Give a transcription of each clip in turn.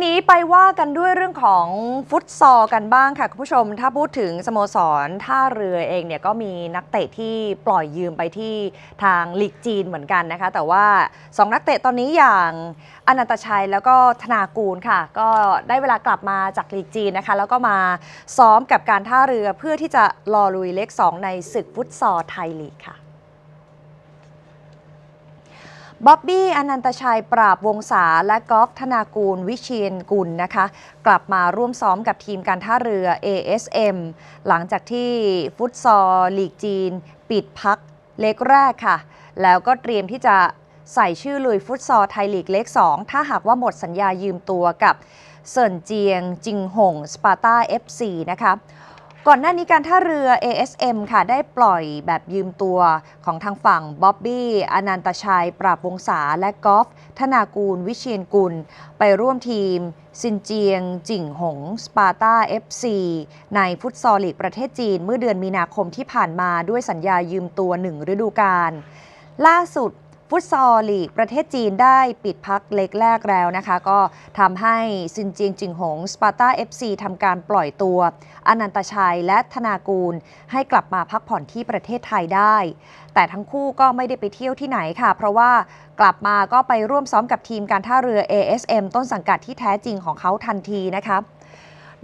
ทีนี้ไปว่ากันด้วยเรื่องของฟุตซอลกันบ้างค่ะคุณผู้ชม ถ้าพูดถึงสโมสรท่าเรือเองเนี่ยก็มีนักเตะที่ปล่อยยืมไปที่ทางลีกจีนเหมือนกันนะคะ แต่ว่า 2 นักเตะตอนนี้อย่างอนันตชัยแล้วก็ธนากูลค่ะ ก็ได้เวลากลับมาจากลีกจีนนะคะ แล้วก็มาซ้อมกับการท่าเรือเพื่อที่จะรอลุยเลข2ในศึกฟุตซอลไทยลีกค่ะ บ๊อบบี้อนันตชัยปราบวงศาและกอล์ฟธนากูลวิเชียนกุลนะคะ กลับมาร่วมซ้อมกับทีมการท่าเรือ ASM หลังจากที่ฟุตซอลลีกจีน ปิดพักเล็กแรกค่ะ แล้วก็เตรียมที่จะใส่ชื่อลุยฟุตซอลไทยลีกเล็ก 2 ถ้าหากว่าหมดสัญญายืมตัวกับเซินเจียงจิงหงสปาร์ตา FC นะคะ ก่อนหน้านี้การท่าเรือ ASM ค่ะได้ปล่อยแบบยืมตัวของทางฝั่งบ๊อบบี้อนันตชัย ปราบวงศาและกอล์ฟธนากูล วิเชียนกุล ไปร่วมทีม ซินเจียง จิ่งหง สปาร์ตา FC ในฟุตซอลลีกประเทศจีน เมื่อเดือนมีนาคมที่ผ่านมาด้วยสัญญายืมตัวหนึ่งฤดูกาลล่าสุด ฟุตซอลลีกประเทศจีนได้ปิดพักเล็กแรกแล้วนะคะ ก็ทำให้ซินเจียงจิงหงสปาร์ตา FC ทำการปล่อยตัว อนันตชัยและธนากูล ให้กลับมาพักผ่อนที่ประเทศไทยได้ แต่ทั้งคู่ก็ไม่ได้ไปเที่ยวที่ไหนค่ะ เพราะว่ากลับมาก็ไปร่วมซ้อมกับทีมการท่าเรือ ASM ต้นสังกัดที่แท้จริงของเขาทันทีนะคะ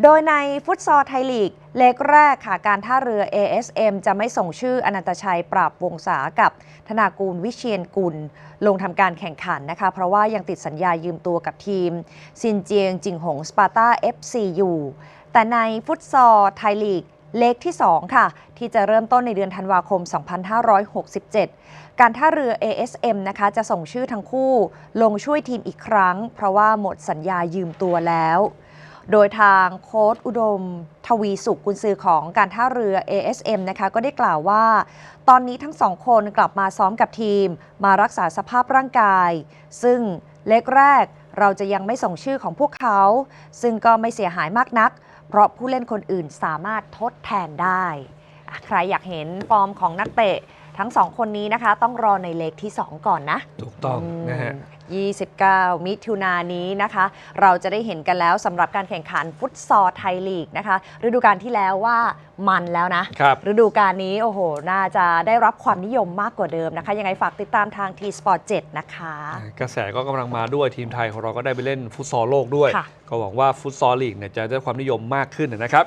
โดยในฟุตซอลไทยลีก เล็กแรกค่ะการท่าเรือ ASM จะไม่ส่งชื่ออนันตชัยปราบวงศากับธนากูลวิเชียนกุล ลงทำการแข่งขันนะคะ เพราะว่ายังติดสัญญายืมตัวกับทีม ซินเจียงจิงหงสปาร์ตา FC อยู่แต่ในฟุตซอลไทยลีกเล็กที่ 2 ค่ะ ที่จะเริ่มต้นในเดือนธันวาคม 2567 การท่าเรือ ASM นะคะ จะส่งชื่อทั้งคู่ ลงช่วยทีมอีกครั้ง เพราะว่าหมดสัญญายืมตัวแล้ว โดยทางโค้ดอุดม ทวีสุขกุนซือของการท่าเรือ ASM นะคะก็ได้กล่าวว่า ตอนนี้ทั้งสองคนกลับมาซ้อมกับทีม มารักษาสภาพร่างกาย ซึ่งเล็กแรกเราจะยังไม่ส่งชื่อของพวกเขา ซึ่งก็ไม่เสียหายมากนัก เพราะผู้เล่นคนอื่นสามารถทดแทนได้ ใครอยากเห็นฟอร์มของนักเตะ ทั้งสองคนนี้นะคะ ต้องรอในเล็กที่ 2 ก่อนนะ ถูกต้องนะฮะ 29 มิถุนายนนี้นะคะ เราจะได้เห็นกันแล้วสำหรับการแข่งขันฟุตซอลไทยลีกนะคะฤดูกาลที่แล้วว่ามันแล้วนะ ครับฤดูกาลนี้โอ้โห น่าจะได้รับความนิยมมากกว่าเดิมนะคะ ยังไงฝากติดตามทาง T Sport 7 นะคะ กระแสก็กำลังมาด้วยทีมไทยของเราก็ได้ไปเล่นฟุตซอลโลกด้วย ค่ะ ก็หวังว่าฟุตซอลลีกเนี่ยจะได้ความนิยมมากขึ้นนะครับ